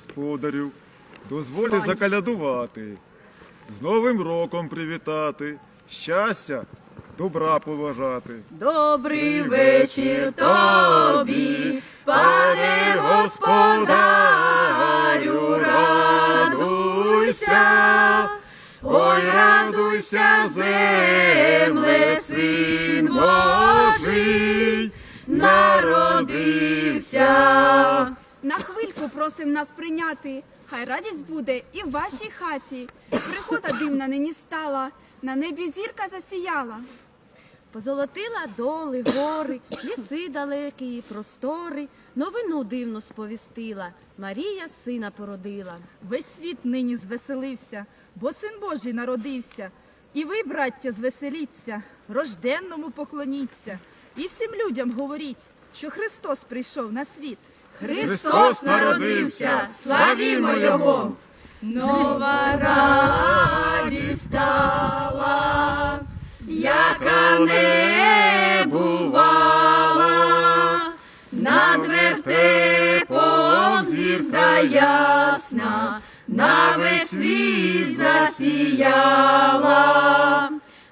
Господарю, дозволі закалядувати, з Новим роком привітати, щастя, добра поважати. Добрий вечір тобі, пане господарю, радуйся, ой, радуйся, земле, син Божий, народився. На хвильку просим нас прийняти. Хай радість буде і в вашій хаті. Пригода дивна нині стала, на небі зірка засіяла. Позолотила доли, гори, ліси далекі і простори, новину дивну сповістила. Марія сина породила. Весь світ нині звеселився, бо син Божий народився. І ви, браття, звеселіться, рожденному поклоніться. І всім людям говоріть, що Христос прийшов на світ. Христос народився, славімо Його. Нова радість стала, яка не бувала, над вертепом звізда ясна, на весь світ засіяла,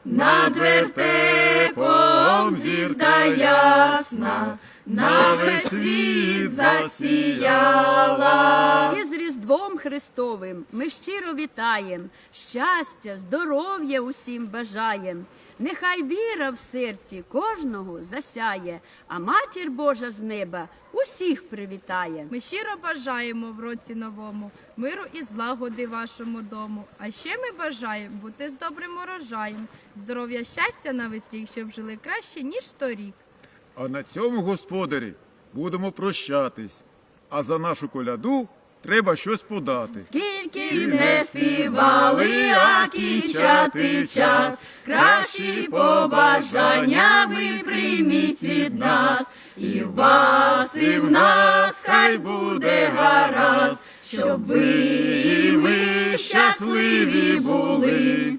над вертепом звізда ясна, на весь світ засіяла. І з Різдвом Христовим ми щиро вітаєм, щастя, здоров'я усім бажаєм. Нехай віра в серці кожного засяє, а матір Божа з неба усіх привітає. Ми щиро бажаємо в році новому миру і злагоди вашому дому. А ще ми бажаємо бути з добрим урожаєм, здоров'я, щастя на весь щоб жили краще, ніж торік. А на цьому, господарі, будемо прощатись. А за нашу коляду треба щось подати. Скільки не співали, а кінчати час. Кращі побажання ви прийміть від нас. І в вас, і в нас хай буде гаразд, щоб ви і ми щасливі були.